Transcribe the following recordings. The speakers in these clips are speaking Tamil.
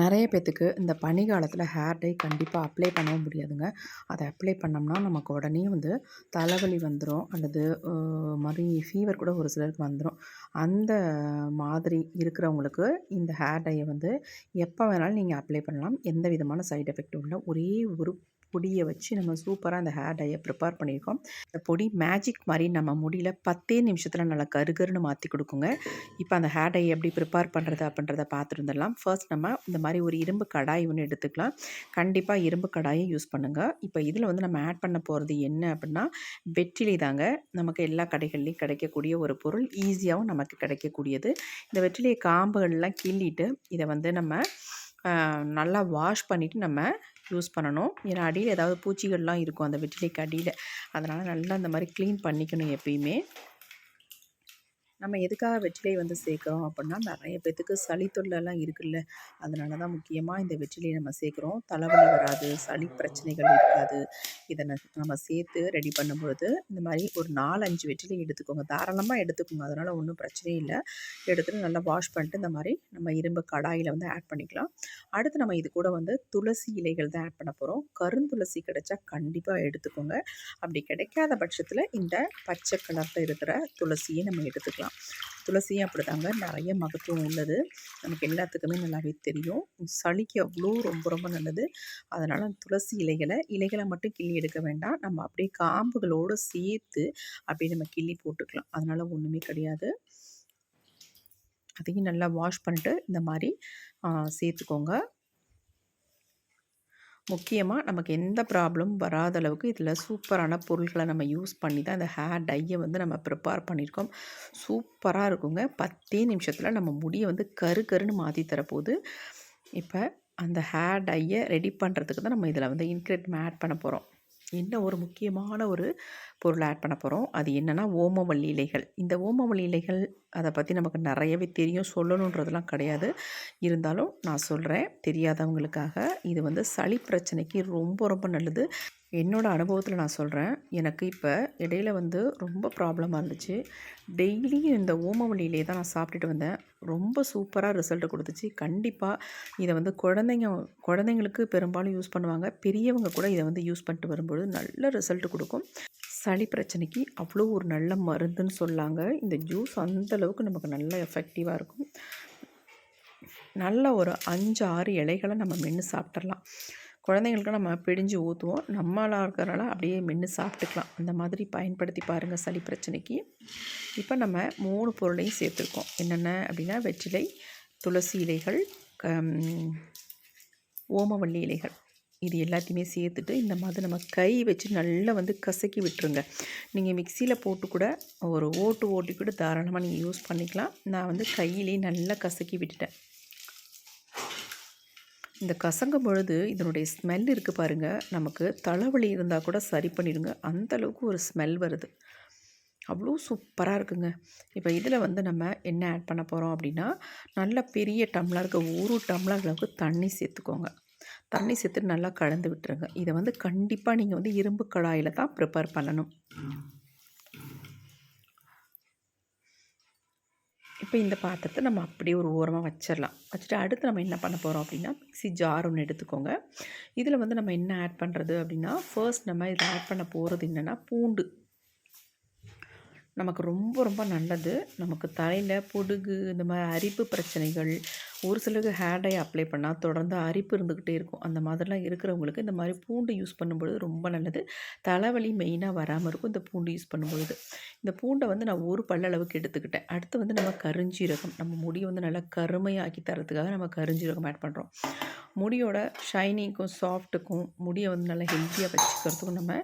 நிறைய பேத்துக்கு இந்த பனி காலத்தில் ஹேர் டை கண்டிப்பாக அப்ளை பண்ணவும் முடியாதுங்க. அதை அப்ளை பண்ணோம்னா நமக்கு உடனே வந்து தலைவலி வந்துடும் அல்லது மாதிரி ஃபீவர் கூட ஒரு சிலருக்கு வந்துடும் அந்த மாதிரி இருக்கிறவங்களுக்கு இந்த ஹேர் டையை வந்து எப்போ வேணாலும் நீங்கள் அப்ளை பண்ணலாம். எந்த விதமான சைடு எஃபெக்ட்டும் இல்லை. ஒரே ஒரு பொடியை வச்சு நம்ம சூப்பராக அந்த ஹேர் டையை ப்ரிப்பேர் பண்ணியிருக்கோம் இந்த பொடி மேஜிக் மாதிரி நம்ம முடியல பத்தே நிமிஷத்தில் நல்லா கருகருன்னு மாற்றி கொடுக்குங்க. இப்போ அந்த ஹேர் டை எப்படி ப்ரிப்பேர் பண்ணுறது அப்படின்றத பார்த்துட்டு ஃபர்ஸ்ட் நம்ம இந்த மாதிரி ஒரு இரும்பு கடாய் ஒன்று எடுத்துக்கலாம். கண்டிப்பாக இரும்பு கடாயை யூஸ் பண்ணுங்கள் இப்போ இதில் வந்து நம்ம ஆட் பண்ண போகிறது என்ன அப்படின்னா வெற்றிலை தாங்க. நமக்கு எல்லா கடைகள்லையும் கிடைக்கக்கூடிய ஒரு பொருள். ஈஸியாகவும் நமக்கு கிடைக்கக்கூடியது. இந்த வெற்றிலையை காம்புகள்லாம் கிள்ளிட்டு இதை வந்து நம்ம நல்லா வாஷ் பண்ணிவிட்டு நம்ம யூஸ் பண்ணணும். ஏன்னா அடியில் ஏதாவது பூச்சிகள்லாம் இருக்கும். அந்த வெற்றிலைக்கு அடியில். அதனால் நல்லா இந்த மாதிரி க்ளீன் பண்ணிக்கணும் எப்பயுமே. நம்ம எதுக்காக வெற்றிலை வந்து சேர்க்குறோம் அப்படின்னா நிறைய பேத்துக்கு சளி தொல்லைலாம் இருக்குல்ல. அதனால தான் முக்கியமாக இந்த வெற்றிலையை நம்ம சேர்க்குறோம். தலைவலி வராது சளி பிரச்சனைகள் இருக்காது. இதை நம்ம சேர்த்து ரெடி பண்ணும்பொழுது இந்த மாதிரி ஒரு நாலு அஞ்சு வெற்றிலை எடுத்துக்கோங்க. தாராளமாக எடுத்துக்கோங்க. அதனால் ஒன்றும் பிரச்சனையும் இல்லை. எடுத்துட்டு நல்லா வாஷ் பண்ணிட்டு இந்த மாதிரி நம்ம இரும்பு கடாயில் வந்து ஆட் பண்ணிக்கலாம். அடுத்து நம்ம இது கூட வந்து துளசி இலைகள் தான் ஆட் பண்ண போகிறோம் கருந்துளசி கிடைச்சா கண்டிப்பாக எடுத்துக்கோங்க. அப்படி கிடைக்காத பட்சத்தில் இந்த பச்சை கலரில் இருக்கிற துளசியை நம்ம எடுத்துக்கலாம். துளசியும் அப்படிதாங்க. நிறைய மகத்துவம் உள்ளது. நமக்கு எல்லாத்துக்குமே நல்லாவே தெரியும். சளிக்கு அவ்வளோ ரொம்ப ரொம்ப நல்லது. அதனால் துளசி இலைகளை இலைகளை மட்டும் கிள்ளி எடுக்க வேண்டாம். நம்ம அப்படியே காம்புகளோடு சேர்த்து அப்படியே நம்ம கிள்ளி போட்டுக்கலாம். அதனால் ஒன்றுமே கிடையாது. அதையும் நல்லா வாஷ் பண்ணிட்டு இந்த மாதிரி சேர்த்துக்கோங்க. முக்கியமாக நமக்கு எந்த ப்ராப்ளமும் வராத அளவுக்கு இதில் சூப்பரான பொருள்களை நம்ம யூஸ் பண்ணி தான் இந்த ஹேர் டையை வந்து நம்ம ப்ரிப்பேர் பண்ணியிருக்கோம் சூப்பராக இருக்குங்க. பத்தே நிமிஷத்தில் நம்ம முடியை வந்து கரு கருன்னு மாற்றி தரப்போகுது. இப்போ அந்த ஹேர் டையை ரெடி பண்ணுறதுக்கு தான் நம்ம இதில் வந்து இன்க்ரெட் ஆட் பண்ண போகிறோம் இன்னும் ஒரு முக்கியமான ஒரு பொருளை ஆட் பண்ண போகிறோம் அது என்னென்னா ஓமவல்லி இலைகள். இந்த ஓமவல்லி இலைகள் அதை பற்றி நமக்கு நிறையவே தெரியும். சொல்லணுன்றதெல்லாம் கிடையாது. இருந்தாலும் நான் சொல்கிறேன் தெரியாதவங்களுக்காக. இது வந்து சளி பிரச்சனைக்கு ரொம்ப ரொம்ப நல்லது. என்னோடய அனுபவத்தில் நான் சொல்கிறேன் எனக்கு இப்போ இடையில வந்து ரொம்ப ப்ராப்ளமாக இருந்துச்சு. டெய்லியும் இந்த ஓமவல்லியிலே தான் நான் சாப்பிட்டுட்டு வந்தேன். ரொம்ப சூப்பராக ரிசல்ட் கொடுத்துச்சு. கண்டிப்பாக இதை வந்து குழந்தைங்க குழந்தைங்களுக்கு பெரும்பாலும் யூஸ் பண்ணுவாங்க. பெரியவங்க கூட இதை வந்து யூஸ் பண்ணிட்டு வரும்பொழுது நல்ல ரிசல்ட் கொடுக்கும். சளி பிரச்சனைக்கு அவ்வளோ ஒரு நல்ல மருந்துன்னு சொல்லாங்க. இந்த ஜூஸ் அந்த அளவுக்கு நமக்கு நல்ல எஃபெக்டிவாக இருக்கும். நல்ல ஒரு அஞ்சு ஆறு இலைகளை நம்ம மென்று சாப்பிட்றலாம் குழந்தைங்களுக்கு நம்ம பிடிஞ்சு ஊற்றுவோம் நம்மளாக இருக்கிறனால அப்படியே மென்று சாப்பிட்டுக்கலாம். அந்த மாதிரி பயன்படுத்தி பாருங்கள் சளி பிரச்சனைக்கு. இப்போ நம்ம மூணு பொருளையும் சேர்த்துருக்கோம். என்னென்ன அப்படின்னா வெற்றிலை துளசி இலைகள் ஓமவள்ளி ஓமவல்லி இலைகள். இது எல்லாத்தையுமே சேர்த்துட்டு இந்த மாதிரி நம்ம கை வச்சு நல்லா வந்து கசக்கி விட்டுருங்க. நீங்கள் மிக்சியில் போட்டு கூட ஒரு ஓட்டு ஓட்டி கூட தாராளமாக நீங்கள் யூஸ் பண்ணிக்கலாம். நான் வந்து கையிலே நல்லா கசக்கி விட்டுட்டேன். இந்த கசங்கும் பொழுது இதனுடைய ஸ்மெல் இருக்குது பாருங்கள் நமக்கு தலைவலி இருந்தால் கூட சரி பண்ணிடுங்க. அந்த அளவுக்கு ஒரு ஸ்மெல் வருது. அவ்வளோ சூப்பராக இருக்குங்க. இப்போ இதில் வந்து நம்ம என்ன ஆட் பண்ண போகிறோம் அப்படின்னா நல்ல பெரிய டம்ளருக்கு ஒரு டம்ளர் அளவுக்கு தண்ணி சேர்த்துக்கோங்க. தண்ணி சேர்த்து நல்லா கலந்து விட்டுருங்க. இதை வந்து கண்டிப்பாக நீங்கள் வந்து இரும்பு கடாயில் தான் ப்ரிப்பேர் பண்ணணும். இப்போ இந்த பாத்திரத்தை நம்ம அப்படியே ஒரு ஓரமாக வச்சிடலாம். வச்சுட்டு அடுத்து நம்ம என்ன பண்ண போகிறோம் அப்படின்னா மிக்சி ஜார் ஒன்று எடுத்துக்கோங்க. இதில் வந்து நம்ம என்ன ஆட் பண்ணுறது அப்படின்னா ஃபர்ஸ்ட் நம்ம இதில் ஆட் பண்ண போகிறது என்னென்னா பூண்டு. நமக்கு ரொம்ப ரொம்ப நல்லது. நமக்கு தலையில் பொடுகு இந்த மாதிரி அரிப்பு பிரச்சனைகள் ஒரு சிலருக்கு ஹேர் டை அப்ளை பண்ணால் தொடர்ந்து அரிப்பு இருந்துக்கிட்டே இருக்கும். அந்த மாதிரிலாம் இருக்கிறவங்களுக்கு இந்த மாதிரி பூண்டு யூஸ் பண்ணும்பொழுது ரொம்ப நல்லது. தலைவலி மெயினாக வராமல் இருக்கும் இந்த பூண்டு யூஸ் பண்ணும்பொழுது. இந்த பூண்டை வந்து நான் ஒரு பல்லளவுக்கு எடுத்துக்கிட்டேன். அடுத்து வந்து நம்ம கருஞ்சீரகம். நம்ம முடியை வந்து நல்லா கருமையாக்கி தரத்துக்காக நம்ம கருஞ்சீரகம் ஆட் பண்ணுறோம் முடியோட ஷைனிங்க்கும் சாஃப்ட்டுக்கும் முடியை வந்து நல்லா ஹெல்த்தியாக வச்சுக்கிறதுக்கும் நம்ம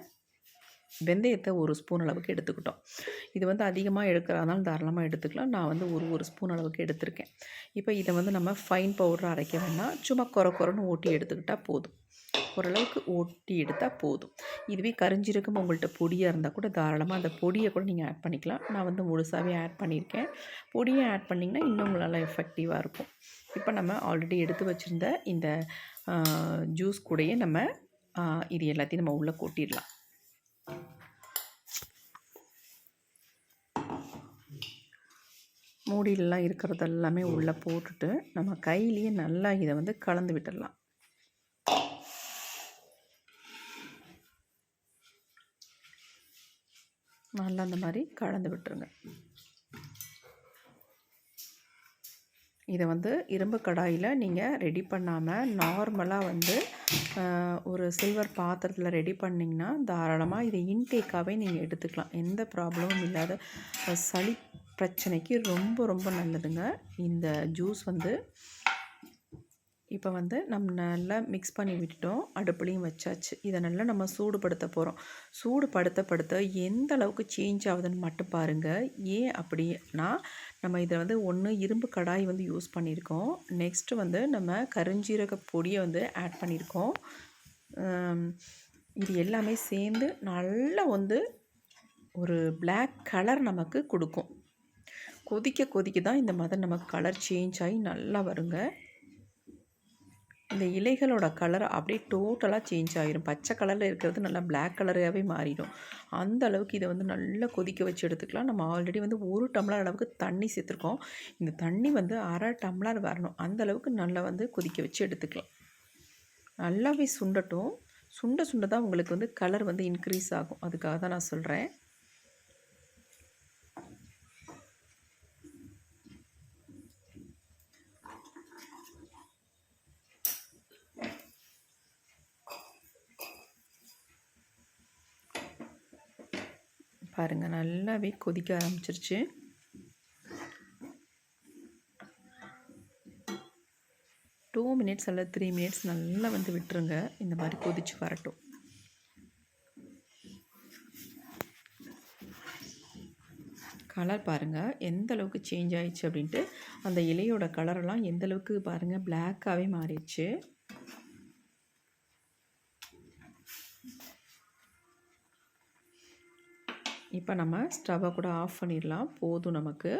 வெந்தயத்தை ஒரு ஸ்பூன் அளவுக்கு எடுத்துக்கிட்டோம். இது வந்து அதிகமாக எடுக்கிறதுனால தாராளமாக எடுத்துக்கலாம். நான் வந்து ஒரு ஒரு ஸ்பூன் அளவுக்கு எடுத்திருக்கேன். இப்போ இதை வந்து நம்ம ஃபைன் பவுடர் அரைக்க வேணால் சும்மா குறை குறைன்னு ஓட்டி எடுத்துக்கிட்டால் போதும். ஓரளவுக்கு ஓட்டி எடுத்தால் போதும். இதுவே கரிஞ்சிருக்கும் உங்கள்கிட்ட பொடியாக இருந்தால் கூட தாராளமாக அந்த பொடியை கூட நீங்கள் ஆட் பண்ணிக்கலாம். நான் வந்து முழுசாகவே ஆட் பண்ணியிருக்கேன். பொடியை ஆட் பண்ணிங்கன்னா இன்னும் நல்லா எஃபெக்டிவாக இருக்கும். இப்போ நம்ம ஆல்ரெடி எடுத்து வச்சுருந்த இந்த ஜூஸ் கூடயே நம்ம இது எல்லாத்தையும் நம்ம உள்ளே கொட்டிடலாம். மூடியிலலாம் இருக்கிறது எல்லாமே உள்ளே போட்டுட்டு நம்ம கையிலேயே நல்லா இதை வந்து கலந்து விட்டுடலாம். நல்லா அந்த மாதிரி கலந்து விட்டுருங்க. இதை வந்து இரும்பு கடாயில் நீங்கள் ரெடி பண்ணாமல் நார்மலாக வந்து ஒரு சில்வர் பாத்திரத்தில் ரெடி பண்ணிங்கன்னா தாராளமாக இதை இன்டேக்காகவே நீங்கள் எடுத்துக்கலாம். எந்த ப்ராப்ளமும் இல்லாத சளி பிரச்சனைக்கு ரொம்ப ரொம்ப நல்லதுங்க. இந்த ஜூஸ் வந்து இப்போ வந்து நம்ம நல்லா மிக்ஸ் பண்ணி விட்டுட்டோம். அடுப்புலையும் வச்சாச்சு. இதை நல்லா நம்ம சூடுபடுத்த போகிறோம் சூடுபடுத்த படுத்த எந்த அளவுக்கு சேஞ்ச் ஆகுதுன்னு மட்டும் பாருங்கள் ஏன் அப்படின்னா நம்ம இதை வந்து ஒன்று இரும்பு கடாய் வந்து யூஸ் பண்ணியிருக்கோம். நெக்ஸ்ட்டு வந்து நம்ம கருஞ்சீரக பொடியை வந்து ஆட் பண்ணியிருக்கோம். இது எல்லாமே சேர்ந்து நல்லா வந்து ஒரு பிளாக் கலர் நமக்கு கொடுக்கும். கொதிக்க கொதிக்க தான் இந்த மாதிரி நமக்கு கலர் சேஞ்ச் ஆகி நல்லா வருங்க. இந்த இலைகளோட கலர் அப்படியே டோட்டலாக சேஞ்ச் ஆகிடும் பச்சை கலரில் இருக்கிறது நல்லா பிளாக் கலராகவே மாறிடும். அந்த அளவுக்கு இதை வந்து நல்லா கொதிக்க வச்சு எடுத்துக்கலாம். நம்ம ஆல்ரெடி வந்து ஒரு டம்ளர் அளவுக்கு தண்ணி சேர்த்துருக்கோம். இந்த தண்ணி வந்து அரை டம்ளர் வரணும். அந்த அளவுக்கு நல்லா வந்து கொதிக்க வச்சு எடுத்துக்கலாம். நல்லாவே சுண்டட்டும். சுண்ட சுண்ட தான் உங்களுக்கு வந்து கலர் வந்து இன்க்ரீஸ் ஆகும். அதுக்காக தான் நான் சொல்கிறேன் பாருங்கள் நல்லாவே கொதிக்க ஆரம்பிச்சிருச்சு. டூ மினிட்ஸ் அல்ல த்ரீ மினிட்ஸ் நல்லா வந்து விட்டுருங்க. இந்த மாதிரி கொதிச்சு வரட்டும். கலர் பாருங்கள் எந்த அளவுக்கு சேஞ்ச் ஆயிடுச்சு அப்படின்ட்டு அந்த இலையோட கலரெல்லாம் எந்த அளவுக்கு பாருங்கள் பிளாக்காகவே மாறிடுச்சு. இப்போ நம்ம ஸ்டவ்வை கூட ஆஃப் பண்ணிடலாம். போதும் நமக்கு.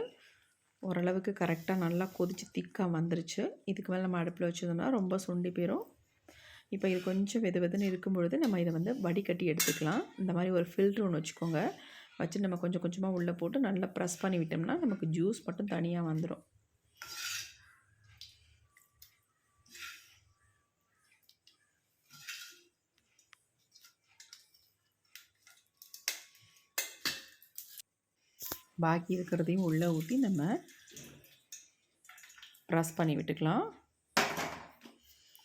ஓரளவுக்கு கரெக்டாக நல்லா கொதித்து திக்காக வந்துருச்சு. இதுக்கு மேலே நம்ம அடுப்பில் வச்சதுன்னா ரொம்ப சுண்டி போயிடும் இப்போ இது கொஞ்சம் வெது வெதுன்னு இருக்கும் பொழுது நம்ம இதை வந்து வடிகட்டி எடுத்துக்கலாம். இந்த மாதிரி ஒரு ஃபில்ட்ரு ஒன்று வச்சுக்கோங்க. வச்சு நம்ம கொஞ்சம் கொஞ்சமாக உள்ளே போட்டு நல்லா ப்ரெஸ் பண்ணி விட்டோம்னா நமக்கு ஜூஸ் மட்டும் தனியாக வந்துடும் பாக்கி இருக்கிறதையும் உள்ளே ஊற்றி நம்ம ப்ரெஸ் பண்ணி விட்டுக்கலாம்.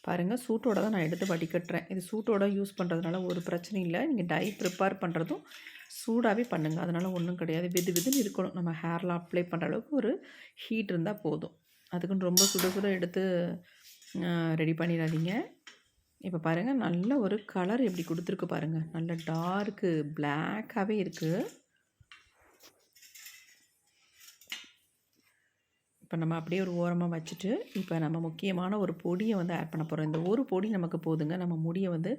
பாருங்கள் சூட்டோட தான் நான் எடுத்து வடிகட்டுறேன் இது சூட்டோட யூஸ் பண்ணுறதுனால ஒரு பிரச்சனையும் இல்லை. நீங்கள் டை ப்ரிப்பேர் பண்ணுறதும் சூடாகவே பண்ணுங்கள் அதனால் ஒன்றும் கிடையாது. வெது வெதுன்னு இருக்கணும். நம்ம ஹேரில் அப்ளை பண்ணுற அளவுக்கு ஒரு ஹீட் இருந்தால் போதும். அதுக்குன்னு ரொம்ப சுட சுட எடுத்து ரெடி பண்ணிடாதீங்க. இப்போ பாருங்கள் நல்ல ஒரு கலர் எப்படி கொடுத்துருக்கு பாருங்கள் நல்ல டார்க்கு பிளாக்காகவே இருக்குது இப்போ நம்ம அப்படியே ஒரு ஓரமாக வச்சுட்டு இப்போ நம்ம முக்கியமான ஒரு பொடியை வந்து ஆட் பண்ண போகிறோம் இந்த ஒரு பொடி நமக்கு போதுங்க. நம்ம முடியை வந்து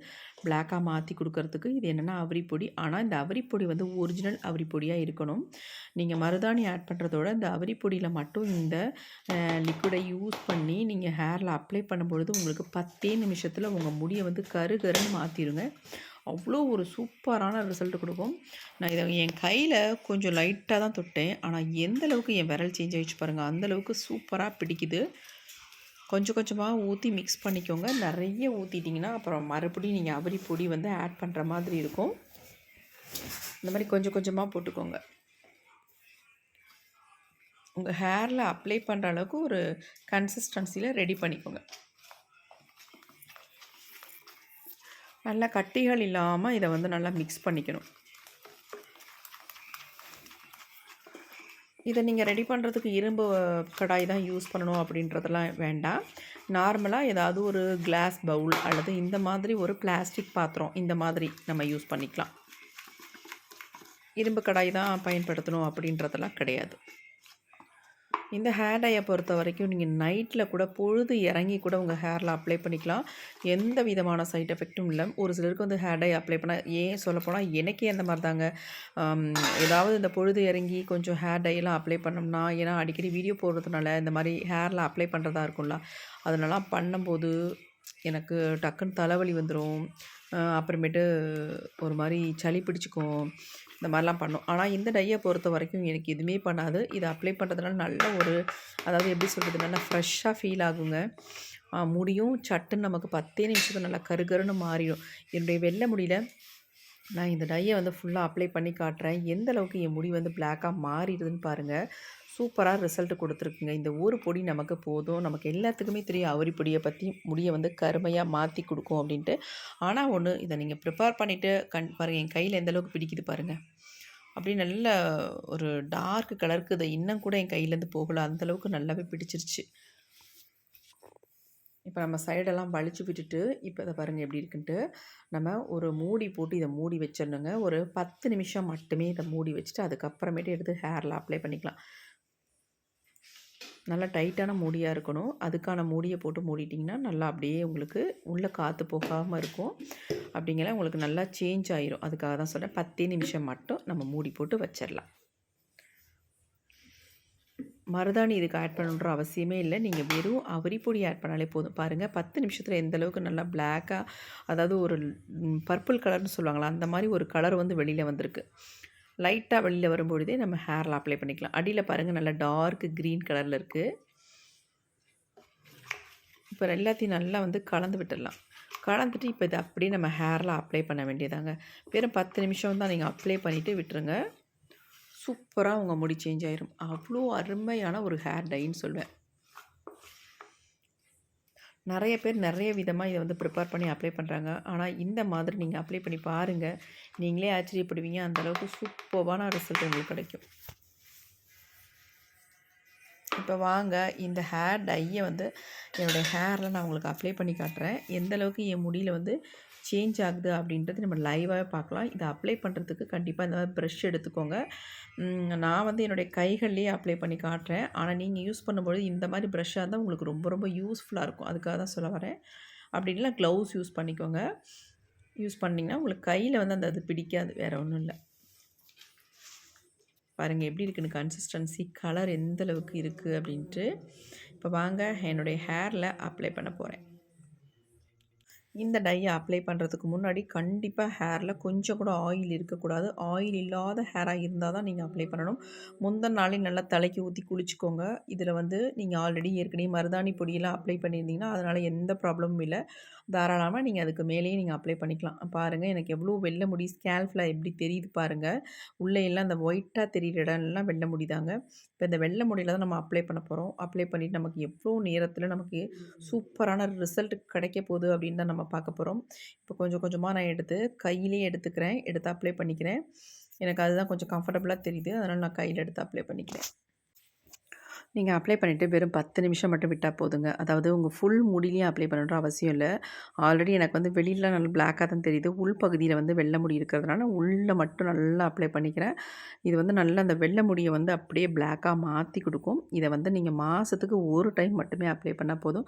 பிளாக்காக மாற்றி கொடுக்கறதுக்கு இது என்னென்னா அவரி பொடி. ஆனால் இந்த அவரி பொடி வந்து ஒரிஜினல் அவரி பொடியாக இருக்கணும். நீங்கள் மருதாணி ஆட் பண்ணுறதோட இந்த அவரி பொடியில் மட்டும் இந்த லிக்விடை யூஸ் பண்ணி நீங்கள் ஹேரில் அப்ளை பண்ணும்பொழுது உங்களுக்கு பத்தே நிமிஷத்தில் உங்கள் முடியை வந்து கரு கருன்னு மாற்றிடுங்க அவ்வளோ ஒரு சூப்பரான ரிசல்ட் கொடுக்கும். நான் இதை என் கையில் கொஞ்சம் லைட்டாக தான் தொட்டேன். ஆனால் எந்த அளவுக்கு என் விரல் சேஞ்ச் ஆகிடுச்சு பாருங்கள் அந்தளவுக்கு சூப்பராக பிடிக்குது. கொஞ்சம் கொஞ்சமாக ஊற்றி மிக்ஸ் பண்ணிக்கோங்க. நிறைய ஊற்றிட்டிங்கன்னா அப்புறம் மறுபடியும் நீங்கள் அவரி பொடி வந்து ஆட் பண்ணுற மாதிரி இருக்கும். இந்த மாதிரி கொஞ்சம் கொஞ்சமாக போட்டுக்கோங்க. உங்கள் ஹேரில் அப்ளை பண்ணுற அளவுக்கு ஒரு கன்சிஸ்டன்சியில் ரெடி பண்ணிக்கோங்க. நல்லா கட்டிகள் இல்லாமல் இதை வந்து நல்லா மிக்ஸ் பண்ணிக்கணும். இதை நீங்கள் ரெடி பண்ணுறதுக்கு இரும்பு கடாய் தான் யூஸ் பண்ணணும் அப்படின்றதெல்லாம் வேண்டாம். நார்மலாக ஏதாவது ஒரு கிளாஸ் பவுல் அல்லது இந்த மாதிரி ஒரு பிளாஸ்டிக் பாத்திரம் இந்த மாதிரி நம்ம யூஸ் பண்ணிக்கலாம். இரும்பு கடாய் தான் பயன்படுத்தணும் அப்படின்றதெல்லாம் கிடையாது. இந்த ஹேர் டையை பொறுத்த வரைக்கும் நீங்கள் நைட்டில் கூட பொழுது இறங்கி கூட உங்கள் ஹேரில் அப்ளை பண்ணிக்கலாம். எந்த விதமான சைட் எஃபெக்ட்டும் இல்லை. ஒரு சிலருக்கு வந்து ஹேர் டை அப்ளை பண்ண ஏன் சொல்லப்போனால் எனக்கே அந்த மாதிரி தாங்க ஏதாவது இந்த பொழுது இறங்கி கொஞ்சம் ஹேர் டையெல்லாம் அப்ளை பண்ணோம்னா ஏன்னா அடிக்கடி வீடியோ போடுறதுனால இந்த மாதிரி ஹேரில் அப்ளை பண்ணுறதா இருக்கும்ல. அதனால பண்ணும்போது எனக்கு டக்குன்னு தலைவலி வந்துடும் அப்புறமேட்டு ஒரு மாதிரி சளி பிடிச்சிக்கும். இந்த மாதிரிலாம் பண்ணும். ஆனால் இந்த டையை பொறுத்த வரைக்கும் எனக்கு எதுவுமே பண்ணாது. இதை அப்ளை பண்ணுறதுனால நல்ல ஒரு அதாவது எப்படி சொல்கிறது நல்லா ஃப்ரெஷ்ஷாக ஃபீல் ஆகுங்க. முடியும். சட்டுன்னு நமக்கு பத்தே நிமிஷத்துக்கு நல்லா கருகருன்னு மாறிடும். என்னுடைய வெள்ளை முடியல நான் இந்த டையை வந்து ஃபுல்லாக அப்ளை பண்ணி காட்டுறேன். எந்த அளவுக்கு என் முடி வந்து பிளாக்காக மாறிடுதுன்னு பாருங்கள் சூப்பராக ரிசல்ட் கொடுத்துருக்குங்க. இந்த ஒரு பொடி நமக்கு போதும். நமக்கு எல்லாத்துக்குமே தெரியும். அவரி பொடியை பற்றி முடியை வந்து கருமையாக மாற்றி கொடுக்கும் அப்படின்ட்டு. ஆனால் ஒன்று இதை நீங்கள் ப்ரிப்பேர் பண்ணிவிட்டு கண் பாருங்கள் என் கையில் எந்த அளவுக்கு பிடிக்குது பாருங்கள் அப்படி நல்ல ஒரு டார்க் கலருக்கு இதை இன்னும் கூட என் கையிலேருந்து போகலை. அந்தளவுக்கு நல்லாவே பிடிச்சிருச்சு. இப்போ நம்ம சைடெல்லாம் வலிச்சு விட்டுட்டு இப்போ இதை பாருங்கள் எப்படி இருக்குன்ட்டு. நம்ம ஒரு மூடி போட்டு இதை மூடி வச்சிடணுங்க. ஒரு பத்து நிமிஷம் மட்டுமே இதை மூடி வச்சுட்டு அதுக்கப்புறமேட்டு எடுத்து ஹேரில் அப்ளை பண்ணிக்கலாம். நல்லா டைட்டான மூடியாக இருக்கணும். அதுக்கான மூடியை போட்டு மூடிட்டிங்கன்னா நல்லா அப்படியே உங்களுக்கு உள்ளே காற்று போகாமல் இருக்கும். அப்படிங்கிற உங்களுக்கு நல்லா சேஞ்ச் ஆயிரும். அதுக்காக தான் சொல்கிறேன் பத்தே நிமிஷம் மட்டும் நம்ம மூடி போட்டு வச்சிடலாம் மருதாணி இதுக்கு ஆட் பண்ணணுன்ற அவசியமே இல்லை. நீங்கள் வெறும் அவரி பொடி ஆட் பண்ணாலே போதும். பாருங்கள் பத்து நிமிஷத்தில் எந்த அளவுக்கு நல்லா பிளாக்காக அதாவது ஒரு பர்பிள் கலர்னு சொல்லுவாங்களா அந்த மாதிரி ஒரு கலர் வந்து வெளியில் வந்திருக்கு. லைட்டாக வெளியில் வரும்பொழுதே நம்ம ஹேரில் அப்ளை பண்ணிக்கலாம். அடியில் பாருங்கள் நல்லா டார்க் க்ரீன் கலரில் இருக்குது இப்போ எல்லாத்தையும் நல்லா வந்து கலந்து விட்டுடலாம். கலந்துட்டு இப்போ இதை அப்படியே நம்ம ஹேரில் அப்ளை பண்ண வேண்டியதாங்க. வெறும் பத்து நிமிஷம் தான் நீங்கள் அப்ளை பண்ணிவிட்டு விட்டுருங்க. சூப்பராக உங்கள் முடி சேஞ்ச் ஆயிரும். அவ்வளோ அருமையான ஒரு ஹேர் டைன்னு சொல்வேன் நிறைய பேர் நிறைய விதமாக இதை வந்து ப்ரிப்பேர் பண்ணி அப்ளை பண்ணுறாங்க ஆனால் இந்த மாதிரி நீங்கள் அப்ளை பண்ணி பாருங்கள் நீங்களே ஆச்சரியப்படுவீங்க. அந்தளவுக்கு சூப்பர்வான ரிசல்ட் உங்களுக்கு கிடைக்கும். இப்போ வாங்க இந்த ஹேர் டையை வந்து என்னுடைய ஹேரில் நான் உங்களுக்கு அப்ளை பண்ணி காட்டுறேன். எந்த அளவுக்கு என் முடியில் வந்து சேஞ்ச் ஆகுது அப்படின்றது நம்ம லைவாகவே பார்க்கலாம். இதை அப்ளை பண்ணுறதுக்கு கண்டிப்பாக இந்த மாதிரி ப்ரெஷ் எடுத்துக்கோங்க. நான் வந்து என்னுடைய கைகள்லேயே அப்ளை பண்ணி காட்டுறேன். ஆனால் நீங்கள் யூஸ் பண்ணும்போது இந்த மாதிரி ப்ரெஷ்ஷாக இருந்தால் உங்களுக்கு ரொம்ப ரொம்ப யூஸ்ஃபுல்லாக இருக்கும். அதுக்காக தான் சொல்ல வரேன். அப்படி க்ளவுஸ் யூஸ் பண்ணிக்கோங்க. யூஸ் பண்ணிங்கன்னா உங்களுக்கு கையில் வந்து அந்த அது பிடிக்காது. வேறு ஒன்றும் இல்லை. பாருங்கள் எப்படி இருக்குன்னு. கன்சிஸ்டன்சி கலர் எந்த அளவுக்கு இருக்குது அப்படின்ட்டு. இப்போ வாங்க என்னுடைய ஹேரில் அப்ளை பண்ண போகிறேன் இந்த டையை அப்ளை பண்ணுறதுக்கு முன்னாடி கண்டிப்பாக ஹேரில் கொஞ்சம் கூட ஆயில் இருக்கக்கூடாது. ஆயில் இல்லாத ஹேராக இருந்தால் தான் நீங்கள் அப்ளை பண்ணணும். முந்தின நாளே நல்லா தலைக்கு ஊற்றி குளிச்சுக்கோங்க. இதில் வந்து நீங்கள் ஆல்ரெடி ஏற்கனவே மருதாணி பொடியெல்லாம் அப்ளை பண்ணியிருந்தீங்கன்னா அதனால் எந்த ப்ராப்ளமும் இல்லை. தாராளமாக நீங்கள் அதுக்கு மேலேயே நீங்கள் அப்ளை பண்ணிக்கலாம். பாருங்கள் எனக்கு எவ்வளோ வெள்ளை முடி ஸ்கேல்ஃபில் எப்படி தெரியுது பாருங்கள் உள்ளே எல்லாம் அந்த ஒயிட்டாக தெரியிற இடம்லாம் வெள்ளை முடிதாங்க இப்போ இந்த வெள்ளை முடியில் தான் நம்ம அப்ளை பண்ண போகிறோம் அப்ளை பண்ணிவிட்டு நமக்கு எவ்வளோ நேரத்தில் நமக்கு சூப்பரான ரிசல்ட் கிடைக்க போகுது அப்படின்னு தான் நம்ம பார்க்க போகிறோம் இப்போ கொஞ்சம் கொஞ்சமாக நான் எடுத்து கையிலேயே எடுத்துக்கிறேன். எடுத்து அப்ளை பண்ணிக்கிறேன். எனக்கு அதுதான் கொஞ்சம் கம்ஃபர்டபுளாக தெரியுது. அதனால் நான் கையில் எடுத்து அப்ளை பண்ணிக்கிறேன். நீங்கள் அப்ளை பண்ணிவிட்டு வெறும் பத்து நிமிஷம் மட்டும் விட்டால் போதுங்க. அதாவது உங்கள் ஃபுல் முடிலையும் அப்ளை பண்ணணுன்ற அவசியம் இல்லை. ஆல்ரெடி எனக்கு வந்து வெளியில் நல்லா பிளாக்காக தான் தெரியுது. உள் பகுதியில் வந்து வெள்ளை முடி இருக்கிறதுனால உள்ளே மட்டும் நல்லா அப்ளை பண்ணிக்கிறேன். இது வந்து நல்லா அந்த வெள்ளை முடியை வந்து அப்படியே பிளாக்காக மாற்றி கொடுக்கும். இதை வந்து நீங்கள் மாதத்துக்கு ஒரு டைம் மட்டுமே அப்ளை பண்ணால் போதும்.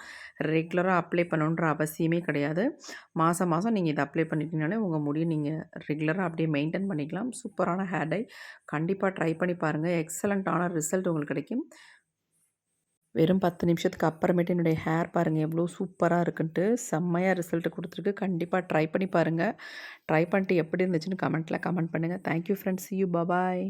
ரெகுலராக அப்ளை பண்ணணுன்ற அவசியமே கிடையாது. மாதம் மாதம் நீங்கள் இதை அப்ளை பண்ணிட்டீங்கனாலே உங்கள் முடியை நீங்கள் ரெகுலராக அப்படியே மெயின்டைன் பண்ணிக்கலாம். சூப்பரான ஹேர் டை கண்டிப்பாக ட்ரை பண்ணி பாருங்கள் எக்ஸலண்ட்டான ரிசல்ட் உங்களுக்கு கிடைக்கும். வெறும் பத்து நிமிஷத்துக்கு அப்புறமேட்டு என்னுடைய ஹேர் பாருங்கள் எவ்வளோ சூப்பராக இருக்குன்ட்டு செம்மையாக ரிசல்ட்டு கொடுத்துருக்கு. கண்டிப்பாக ட்ரை பண்ணி பாருங்கள் ட்ரை பண்ணிட்டு எப்படி இருந்துச்சுன்னு கமெண்ட்டில் கமெண்ட் பண்ணுங்கள் தேங்க்யூ ஃப்ரெண்ட்ஸ் யூ பபாய்